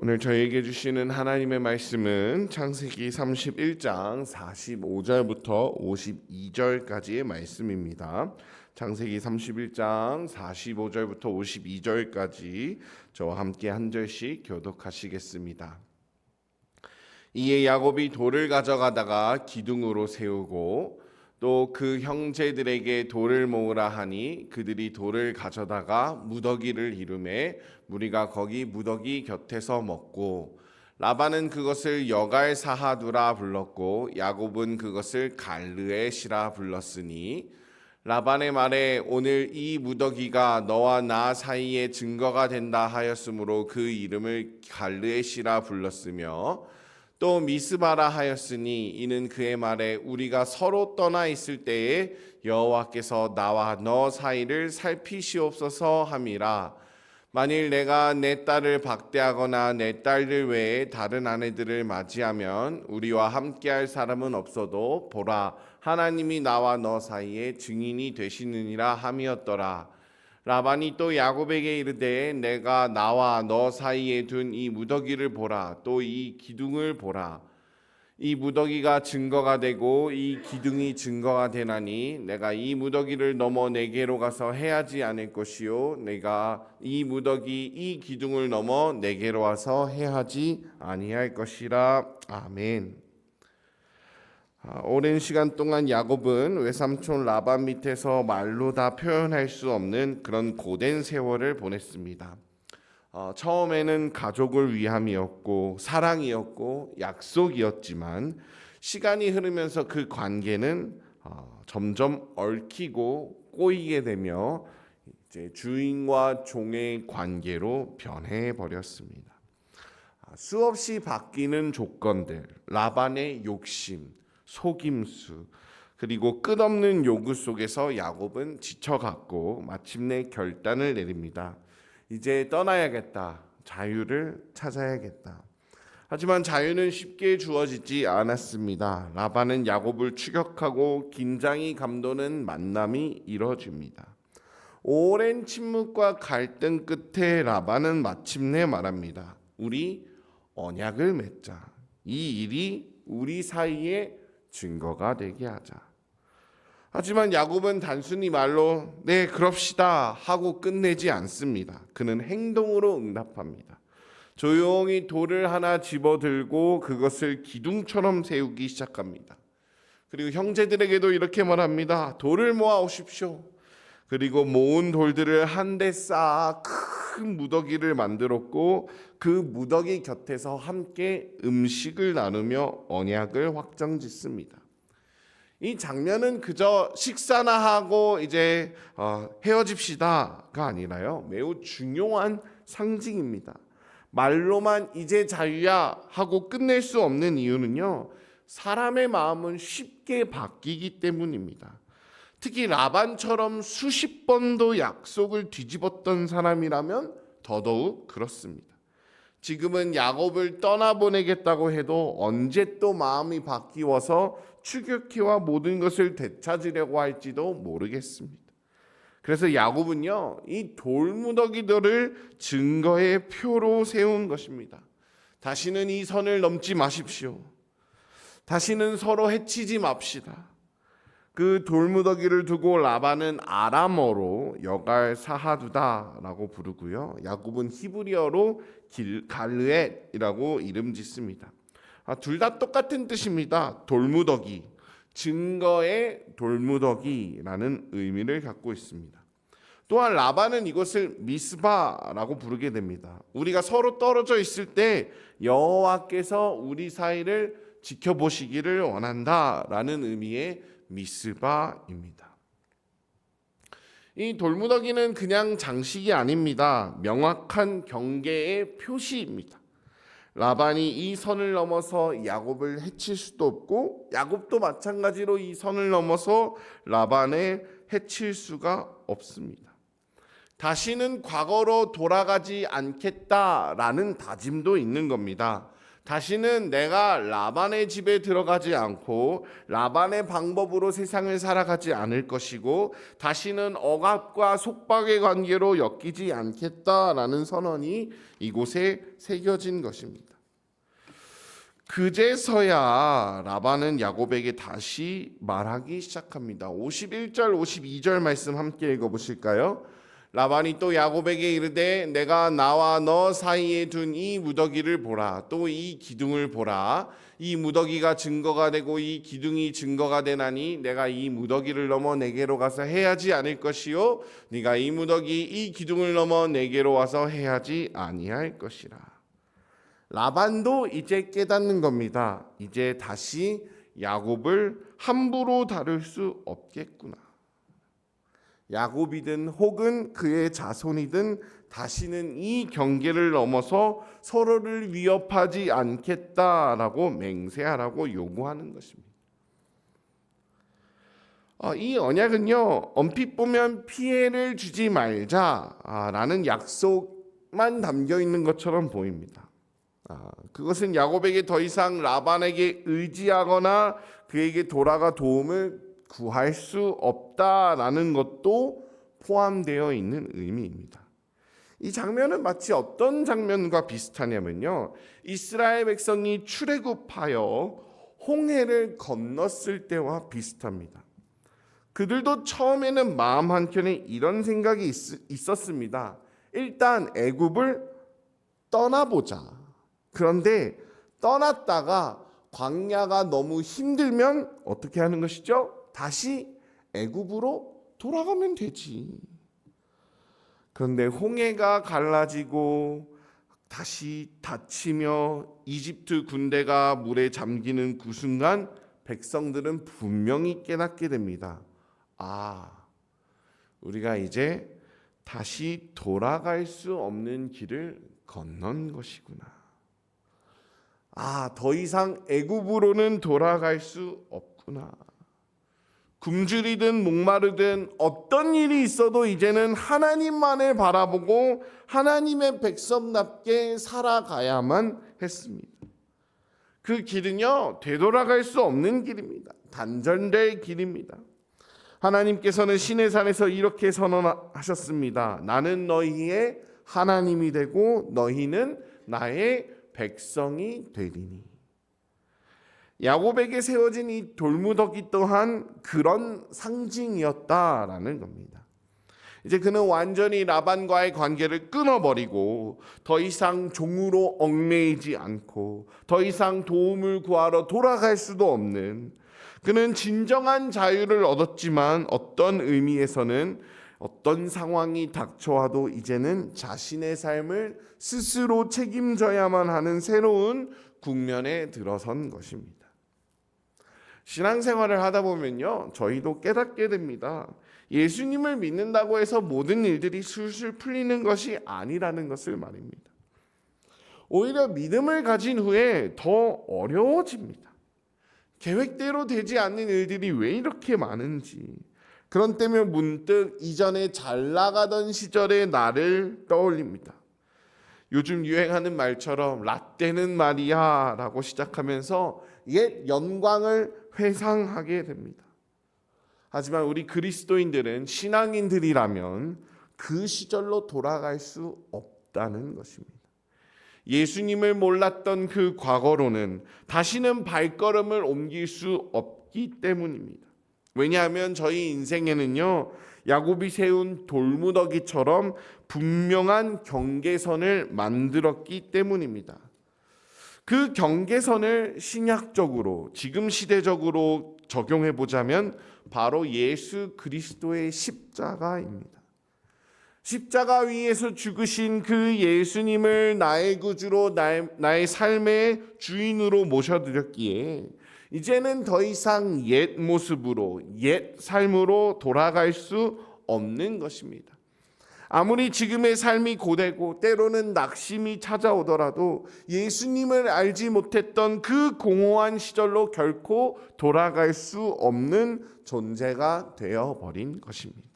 오늘 저에게 주시는 하나님의 말씀은 창세기 31장 45절부터 52절까지의 말씀입니다. 창세기 31장 45절부터 52절까지 저와 함께 한 절씩 교독하시겠습니다. 이에 야곱이 돌을 가져가다가 기둥으로 세우고 또 그 형제들에게 돌을 모으라 하니 그들이 돌을 가져다가 무더기를 이루매 무리가 거기 무더기 곁에서 먹고 라반은 그것을 여갈 사하두라 불렀고 야곱은 그것을 갈르에 시라 불렀으니 라반의 말에 오늘 이 무더기가 너와 나 사이에 증거가 된다 하였으므로 그 이름을 갈르에 시라 불렀으며 또 미스바라 하였으니 이는 그의 말에 우리가 서로 떠나 있을 때에 여호와께서 나와 너 사이를 살피시옵소서 함이라. 만일 내가 내 딸을 박대하거나 내 딸들 외에 다른 아내들을 맞이하면 우리와 함께할 사람은 없어도 보라 하나님이 나와 너 사이에 증인이 되시느니라 함이었더라 라반이 또 야곱에게 이르되 내가 나와 너 사이에 둔 이 무더기를 보라 또 이 기둥을 보라 이 무더기가 증거가 되고 이 기둥이 증거가 되나니 내가 이 무더기를 넘어 내게로 가서 해하지 않을 것이요 내가 이 무더기 이 기둥을 넘어 내게로 와서 해하지 아니할 것이라 아멘. 아, 오랜 시간 동안 야곱은 외삼촌 라반 밑에서 말로 다 표현할 수 없는 그런 고된 세월을 보냈습니다. 어, 처음에는 가족을 위함이었고 사랑이었고 약속이었지만 시간이 흐르면서 그 관계는 어, 점점 얽히고 꼬이게 되며 이제 주인과 종의 관계로 변해 버렸습니다. 아, 수없이 바뀌는 조건들, 라반의 욕심, 속임수 그리고 끝없는 요구 속에서 야곱은 지쳐갔고 마침내 결단을 내립니다. 이제 떠나야겠다. 자유를 찾아야겠다. 하지만 자유는 쉽게 주어지지 않았습니다. 라반은 야곱을 추격하고 긴장이 감도는 만남이 이뤄집니다. 오랜 침묵과 갈등 끝에 라반은 마침내 말합니다. 우리 언약을 맺자. 이 일이 우리 사이에 증거가 되게 하자. 하지만 야곱은 단순히 말로 네 그럽시다 하고 끝내지 않습니다. 그는 행동으로 응답합니다. 조용히 돌을 하나 집어들고 그것을 기둥처럼 세우기 시작합니다. 그리고 형제들에게도 이렇게 말합니다. 돌을 모아 오십시오. 그리고 모은 돌들을 한데 쌓아 큰 무더기를 만들었고 그 무더기 곁에서 함께 음식을 나누며 언약을 확정 짓습니다. 이 장면은 그저 식사나 하고 이제 어, 헤어집시다가 아니라요. 매우 중요한 상징입니다. 말로만 이제 자유야 하고 끝낼 수 없는 이유는요. 사람의 마음은 쉽게 바뀌기 때문입니다. 특히 라반처럼 수십 번도 약속을 뒤집었던 사람이라면 더더욱 그렇습니다. 지금은 야곱을 떠나보내겠다고 해도 언제 또 마음이 바뀌어서 추격해와 모든 것을 되찾으려고 할지도 모르겠습니다. 그래서 야곱은요, 이 돌무더기들을 증거의 표로 세운 것입니다. 다시는 이 선을 넘지 마십시오. 다시는 서로 해치지 맙시다. 그 돌무더기를 두고 라반은 아람어로 여갈 사하두다라고 부르고요. 야곱은 히브리어로 길 갈르엣이라고 이름 짓습니다. 아, 둘 다 똑같은 뜻입니다. 돌무더기, 증거의 돌무더기라는 의미를 갖고 있습니다. 또한 라반은 이것을 미스바라고 부르게 됩니다. 우리가 서로 떨어져 있을 때 여호와께서 우리 사이를 지켜보시기를 원한다라는 의미의 미스바입니다. 이 돌무더기는 그냥 장식이 아닙니다. 명확한 경계의 표시입니다. 라반이 이 선을 넘어서 야곱을 해칠 수도 없고 야곱도 마찬가지로 이 선을 넘어서 라반을 해칠 수가 없습니다. 다시는 과거로 돌아가지 않겠다라는 다짐도 있는 겁니다. 다시는 내가 라반의 집에 들어가지 않고 라반의 방법으로 세상을 살아가지 않을 것이고 다시는 억압과 속박의 관계로 엮이지 않겠다라는 선언이 이곳에 새겨진 것입니다. 그제서야 라반은 야곱에게 다시 말하기 시작합니다. 51절 52절 말씀 함께 읽어 보실까요? 라반이 또 야곱에게 이르되 내가 나와 너 사이에 둔 이 무더기를 보라. 또 이 기둥을 보라. 이 무더기가 증거가 되고 이 기둥이 증거가 되나니 내가 이 무더기를 넘어 내게로 가서 해야지 않을 것이요. 네가 이 무더기 이 기둥을 넘어 내게로 와서 해야지 아니할 것이라. 라반도 이제 깨닫는 겁니다. 이제 다시 야곱을 함부로 다룰 수 없겠구나 야곱이든 혹은 그의 자손이든 다시는 이 경계를 넘어서 서로를 위협하지 않겠다라고 맹세하라고 요구하는 것입니다. 어, 이 언약은요 엄핏 보면 피해를 주지 말자라는 약속만 담겨 있는 것처럼 보입니다. 아, 그것은 야곱에게 더 이상 라반에게 의지하거나 그에게 돌아가 도움을 구할 수 없다라는 것도 포함되어 있는 의미입니다. 이 장면은 마치 어떤 장면과 비슷하냐면요. 이스라엘 백성이 출애굽하여 홍해를 건넜을 때와 비슷합니다. 그들도 처음에는 마음 한켠에 이런 생각이 있, 있었습니다. 일단 애굽을 떠나보자. 그런데 떠났다가 광야가 너무 힘들면 어떻게 하는 것이죠? 다시 애굽으로 돌아가면 되지. 그런데 홍해가 갈라지고 다시 닫히며 이집트 군대가 물에 잠기는 그 순간 백성들은 분명히 깨닫게 됩니다. 아, 우리가 이제 다시 돌아갈 수 없는 길을 건넌 것이구나. 아, 더 이상 애굽으로는 돌아갈 수 없구나. 굶주리든 목마르든 어떤 일이 있어도 이제는 하나님만을 바라보고 하나님의 백성답게 살아가야만 했습니다. 그 길은요, 되돌아갈 수 없는 길입니다. 단절될 길입니다. 하나님께서는 신의 산에서 이렇게 선언하셨습니다. 나는 너희의 하나님이 되고 너희는 나의 백성이 되리니. 야곱에게 세워진 이 돌무더기 또한 그런 상징이었다라는 겁니다. 이제 그는 완전히 라반과의 관계를 끊어버리고 더 이상 종으로 얽매이지 않고 더 이상 도움을 구하러 돌아갈 수도 없는 그는 진정한 자유를 얻었지만 어떤 의미에서는 어떤 상황이 닥쳐와도 이제는 자신의 삶을 스스로 책임져야만 하는 새로운 국면에 들어선 것입니다. 신앙생활을 하다 보면요, 저희도 깨닫게 됩니다. 예수님을 믿는다고 해서 모든 일들이 술술 풀리는 것이 아니라는 것을 말입니다. 오히려 믿음을 가진 후에 더 어려워집니다. 계획대로 되지 않는 일들이 왜 이렇게 많은지. 그런 때면 문득 이전에 잘 나가던 시절의 나를 떠올립니다. 요즘 유행하는 말처럼 라떼는 말이야 라고 시작하면서 옛 영광을 회상하게 됩니다. 하지만 우리 그리스도인들은 신앙인들이라면 그 시절로 돌아갈 수 없다는 것입니다. 예수님을 몰랐던 그 과거로는 다시는 발걸음을 옮길 수 없기 때문입니다. 왜냐하면 저희 인생에는요, 야곱이 세운 돌무더기처럼 분명한 경계선을 만들었기 때문입니다. 그 경계선을 신약적으로 지금 시대적으로 적용해 보자면 바로 예수 그리스도의 십자가입니다. 십자가 위에서 죽으신 그 예수님을 나의 구주로 나의, 나의 삶의 주인으로 모셔드렸기에 이제는 더 이상 옛 모습으로 옛 삶으로 돌아갈 수 없는 것입니다. 아무리 지금의 삶이 고되고 때로는 낙심이 찾아오더라도 예수님을 알지 못했던 그 공허한 시절로 결코 돌아갈 수 없는 존재가 되어 버린 것입니다.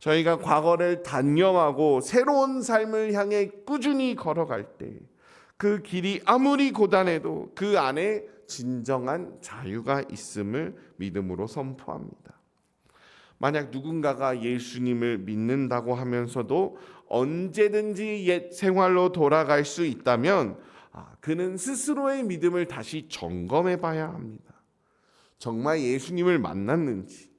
저희가 과거를 단념하고 새로운 삶을 향해 꾸준히 걸어갈 때 그 길이 아무리 고단해도 그 안에 진정한 자유가 있음을 믿음으로 선포합니다. 만약 누군가가 예수님을 믿는다고 하면서도 언제든지 옛 생활로 돌아갈 수 있다면 아, 그는 스스로의 믿음을 다시 점검해 봐야 합니다. 정말 예수님을 만났는지,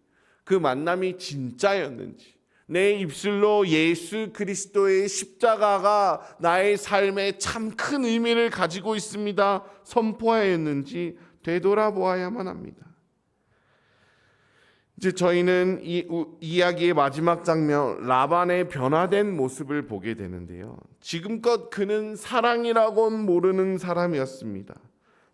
그 만남이 진짜였는지, 내 입술로 예수 그리스도의 십자가가 나의 삶에 참 큰 의미를 가지고 있습니다. 선포하였는지 되돌아보아야만 합니다. 이제 저희는 이 우- 이야기의 마지막 장면 라반의 변화된 모습을 보게 되는데요. 지금껏 그는 사랑이라고는 모르는 사람이었습니다.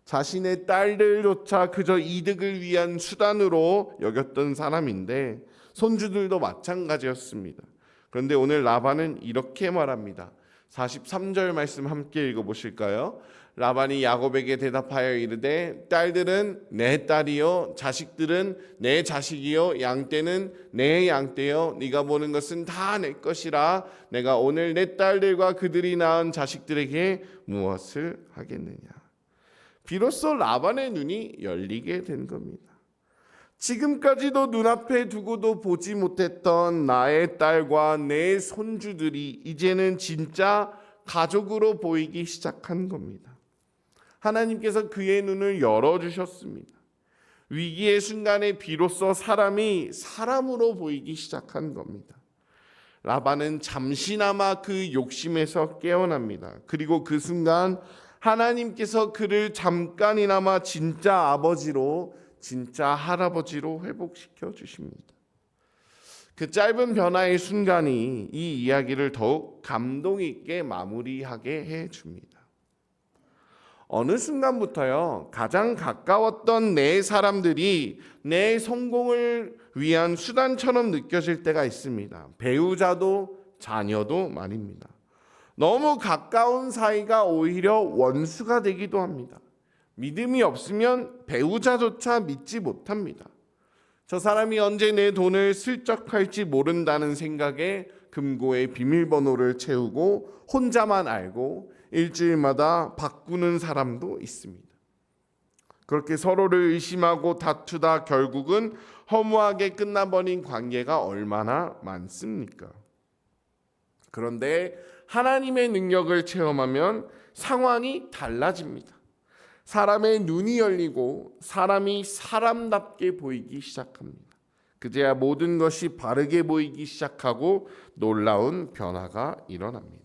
자신의 딸들조차 그저 이득을 위한 수단으로 여겼던 사람인데 손주들도 마찬가지였습니다. 그런데 오늘 라반은 이렇게 말합니다. 43절 말씀 함께 읽어 보실까요? 라반이 야곱에게 대답하여 이르되 딸들은 내 딸이요 자식들은 내 자식이요 양떼는 내 양떼요 네가 보는 것은 다 내 것이라 내가 오늘 내 딸들과 그들이 낳은 자식들에게 무엇을 하겠느냐 비로소 라반의 눈이 열리게 된 겁니다. 지금까지도 눈앞에 두고도 보지 못했던 나의 딸과 내 손주들이 이제는 진짜 가족으로 보이기 시작한 겁니다. 하나님께서 그의 눈을 열어주셨습니다. 위기의 순간에 비로소 사람이 사람으로 보이기 시작한 겁니다. 라반은 잠시나마 그 욕심에서 깨어납니다. 그리고 그 순간 하나님께서 그를 잠깐이나마 진짜 아버지로 진짜 할아버지로 회복시켜 주십니다. 그 짧은 변화의 순간이 이 이야기를 더욱 감동 있게 마무리하게 해 줍니다. 어느 순간부터요, 가장 가까웠던 내 사람들이 내 성공을 위한 수단처럼 느껴질 때가 있습니다. 배우자도 자녀도 말입니다. 너무 가까운 사이가 오히려 원수가 되기도 합니다. 믿음이 없으면 배우자조차 믿지 못합니다. 저 사람이 언제 내 돈을 슬쩍할지 모른다는 생각에 금고에 비밀번호를 채우고 혼자만 알고 일주일마다 바꾸는 사람도 있습니다. 그렇게 서로를 의심하고 다투다 결국은 허무하게 끝나버린 관계가 얼마나 많습니까? 그런데 하나님의 능력을 체험하면 상황이 달라집니다. 사람의 눈이 열리고 사람이 사람답게 보이기 시작합니다. 그제야 모든 것이 바르게 보이기 시작하고 놀라운 변화가 일어납니다.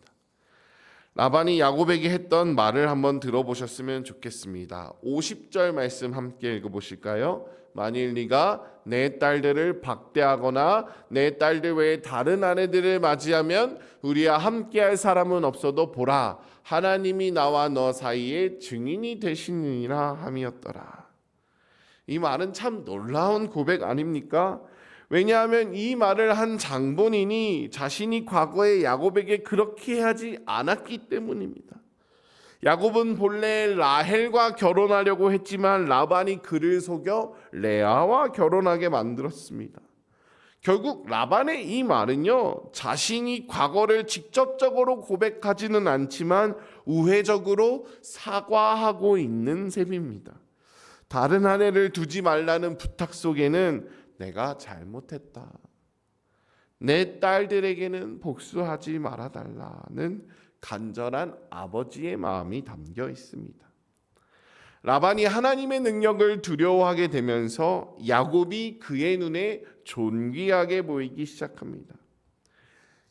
라반이 야곱에게 했던 말을 한번 들어보셨으면 좋겠습니다. 50절 말씀 함께 읽어보실까요? 만일 네가 내 딸들을 박대하거나 내 딸들 외에 다른 아내들을 맞이하면 우리와 함께할 사람은 없어도 보라 하나님이 나와 너 사이에 증인이 되시느니라 함이었더라. 이 말은 참 놀라운 고백 아닙니까? 왜냐하면 이 말을 한 장본인이 자신이 과거에 야곱에게 그렇게 하지 않았기 때문입니다. 야곱은 본래 라헬과 결혼하려고 했지만 라반이 그를 속여 레아와 결혼하게 만들었습니다. 결국 라반의 이 말은요, 자신이 과거를 직접적으로 고백하지는 않지만 우회적으로 사과하고 있는 셈입니다. 다른 아내를 두지 말라는 부탁 속에는 내가 잘못했다. 내 딸들에게는 복수하지 말아달라는 간절한 아버지의 마음이 담겨 있습니다. 라반이 하나님의 능력을 두려워하게 되면서 야곱이 그의 눈에 존귀하게 보이기 시작합니다.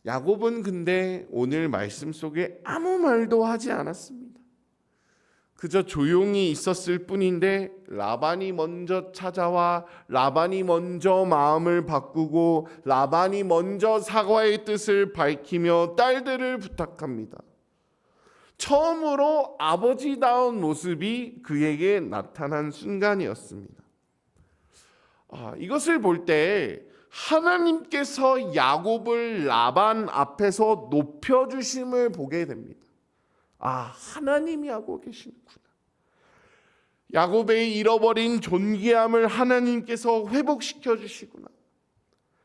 야곱은 근데 오늘 말씀 속에 아무 말도 하지 않았습니다. 그저 조용히 있었을 뿐인데 라반이 먼저 찾아와 라반이 먼저 마음을 바꾸고 라반이 먼저 사과의 뜻을 밝히며 딸들을 부탁합니다. 처음으로 아버지다운 모습이 그에게 나타난 순간이었습니다. 아, 이것을 볼 때 하나님께서 야곱을 라반 앞에서 높여 주심을 보게 됩니다. 아, 하나님이 하고 계시는구나. 야곱의 잃어버린 존귀함을 하나님께서 회복시켜 주시구나.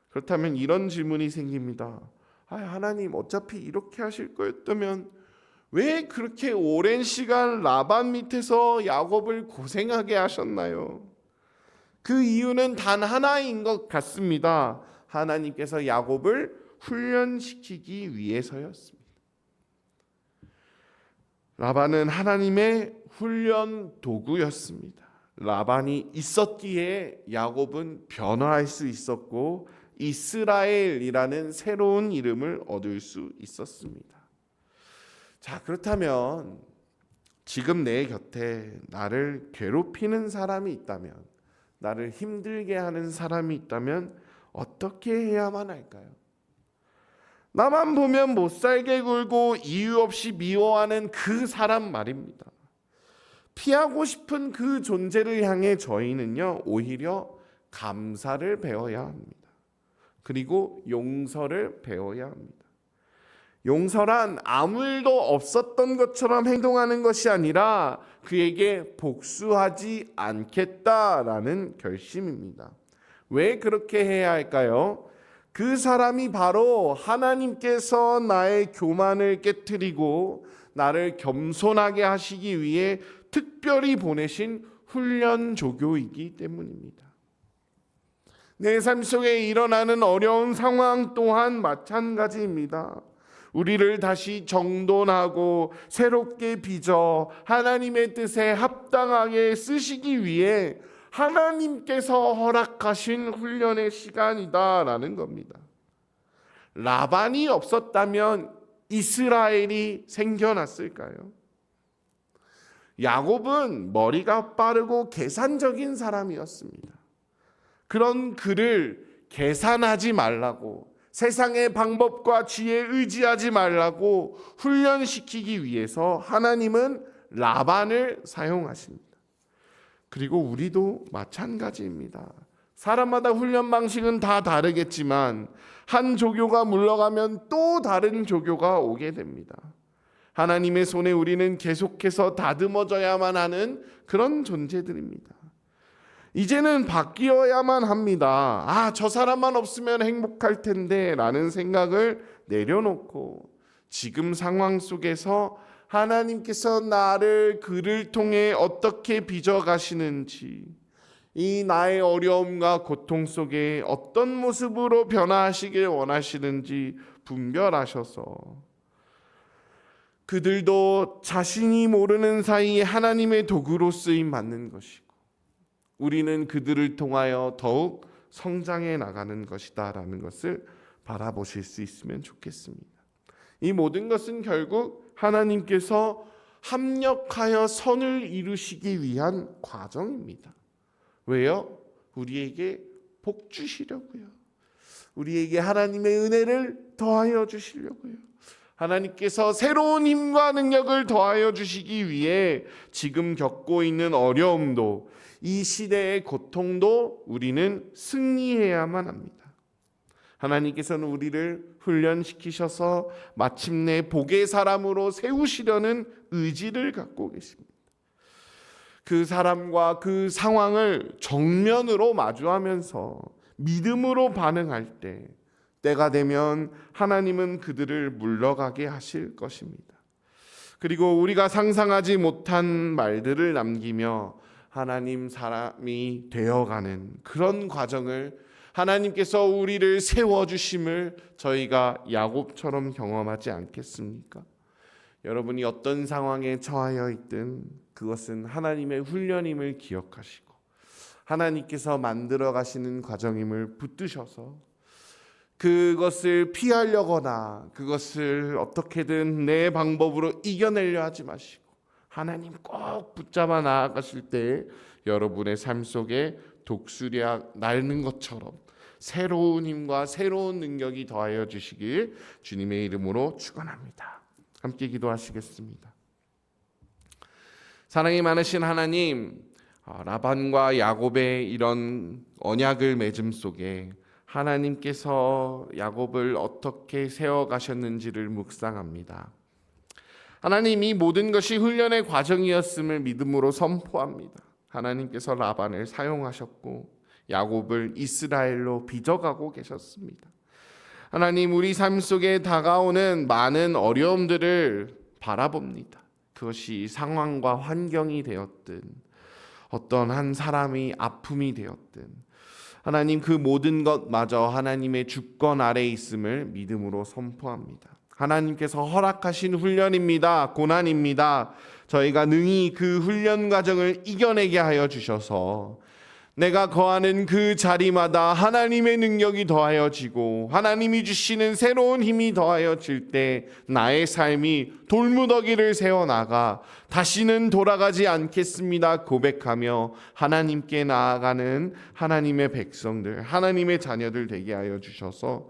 그렇다면 이런 질문이 생깁니다. 아, 하나님 어차피 이렇게 하실 거였다면 왜 그렇게 오랜 시간 라반 밑에서 야곱을 고생하게 하셨나요? 그 이유는 단 하나인 것 같습니다. 하나님께서 야곱을 훈련시키기 위해서였습니다. 라반은 하나님의 훈련 도구였습니다. 라반이 있었기에 야곱은 변화할 수 있었고 이스라엘이라는 새로운 이름을 얻을 수 있었습니다. 자, 그렇다면 지금 내 곁에 나를 괴롭히는 사람이 있다면 나를 힘들게 하는 사람이 있다면 어떻게 해야만 할까요? 나만 보면 못 살게 굴고 이유 없이 미워하는 그 사람 말입니다. 피하고 싶은 그 존재를 향해 저희는요, 오히려 감사를 배워야 합니다. 그리고 용서를 배워야 합니다. 용서란 아무 일도 없었던 것처럼 행동하는 것이 아니라 그에게 복수하지 않겠다라는 결심입니다. 왜 그렇게 해야 할까요? 그 사람이 바로 하나님께서 나의 교만을 깨뜨리고 나를 겸손하게 하시기 위해 특별히 보내신 훈련 조교이기 때문입니다. 내 삶 속에 일어나는 어려운 상황 또한 마찬가지입니다. 우리를 다시 정돈하고 새롭게 빚어 하나님의 뜻에 합당하게 쓰시기 위해 하나님께서 허락하신 훈련의 시간이다라는 겁니다. 라반이 없었다면 이스라엘이 생겨났을까요? 야곱은 머리가 빠르고 계산적인 사람이었습니다. 그런 그를 계산하지 말라고 세상의 방법과 지혜에 의지하지 말라고 훈련시키기 위해서 하나님은 라반을 사용하십니다. 그리고 우리도 마찬가지입니다. 사람마다 훈련 방식은 다 다르겠지만 한 조교가 물러가면 또 다른 조교가 오게 됩니다. 하나님의 손에 우리는 계속해서 다듬어져야만 하는 그런 존재들입니다. 이제는 바뀌어야만 합니다. 아, 저 사람만 없으면 행복할 텐데 라는 생각을 내려놓고 지금 상황 속에서 하나님께서 나를 그를 통해 어떻게 빚어 가시는지 이 나의 어려움과 고통 속에 어떤 모습으로 변화하시길 원하시는지 분별하셔서 그들도 자신이 모르는 사이에 하나님의 도구로 쓰임 맞는 것이고 우리는 그들을 통하여 더욱 성장해 나가는 것이다라는 것을 바라보실 수 있으면 좋겠습니다. 이 모든 것은 결국 하나님께서 합력하여 선을 이루시기 위한 과정입니다. 왜요? 우리에게 복 주시려고요. 우리에게 하나님의 은혜를 더하여 주시려고요. 하나님께서 새로운 힘과 능력을 더하여 주시기 위해 지금 겪고 있는 어려움도 이 시대의 고통도 우리는 승리해야만 합니다. 하나님께서는 우리를 훈련시키셔서 마침내 복의 사람으로 세우시려는 의지를 갖고 계십니다. 그 사람과 그 상황을 정면으로 마주하면서 믿음으로 반응할 때 때가 되면 하나님은 그들을 물러가게 하실 것입니다. 그리고 우리가 상상하지 못한 말들을 남기며 하나님 사람이 되어가는 그런 과정을 하나님께서 우리를 세워 주심을 저희가 야곱처럼 경험하지 않겠습니까? 여러분이 어떤 상황에 처하여 있든 그것은 하나님의 훈련임을 기억하시고 하나님께서 만들어 가시는 과정임을 붙드셔서 그것을 피하려거나 그것을 어떻게든 내 방법으로 이겨내려 하지 마시고 하나님 꼭 붙잡아 나아가실 때 여러분의 삶 속에 독수리약 날는 것처럼 새로운 힘과 새로운 능력이 더하여 주시길 주님의 이름으로 축원합니다. 함께 기도하시겠습니다. 사랑이 많으신 하나님, 아, 라반과 야곱의 이런 언약을 맺음 속에 하나님께서 야곱을 어떻게 세워 가셨는지를 묵상합니다. 하나님 이 모든 것이 훈련의 과정이었음을 믿음으로 선포합니다. 하나님께서 라반을 사용하셨고 야곱을 이스라엘로 빚어가고 계셨습니다. 하나님 우리 삶 속에 다가오는 많은 어려움들을 바라봅니다. 그것이 상황과 환경이 되었든 어떤 한 사람이 아픔이 되었든 하나님 그 모든 것마저 하나님의 주권 아래 있음을 믿음으로 선포합니다. 하나님께서 허락하신 훈련입니다. 고난입니다. 저희가 능히 그 훈련 과정을 이겨내게 하여 주셔서 내가 거하는 그 자리마다 하나님의 능력이 더하여지고 하나님이 주시는 새로운 힘이 더하여질 때 나의 삶이 돌무더기를 세워 나가 다시는 돌아가지 않겠습니다 고백하며 하나님께 나아가는 하나님의 백성들 하나님의 자녀들 되게 하여 주셔서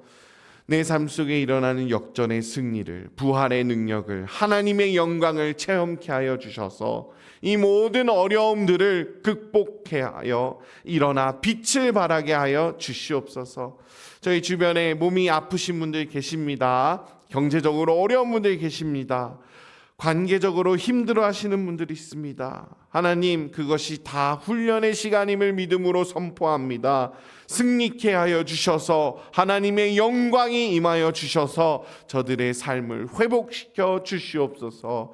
내 삶 속에 일어나는 역전의 승리를 부활의 능력을 하나님의 영광을 체험케 하여 주셔서 이 모든 어려움들을 극복해 하여 일어나 빛을 발하게 하여 주시옵소서. 저희 주변에 몸이 아프신 분들 계십니다. 경제적으로 어려운 분들 계십니다. 관계적으로 힘들어 하시는 분들이 있습니다. 하나님, 그것이 다 훈련의 시간임을 믿음으로 선포합니다. 승리케 하여 주셔서 하나님의 영광이 임하여 주셔서 저들의 삶을 회복시켜 주시옵소서.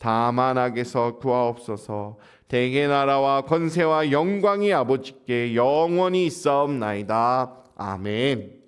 다만 악에서 구하옵소서 대개 나라와 권세와 영광이 아버지께 영원히 있사옵나이다. 아멘.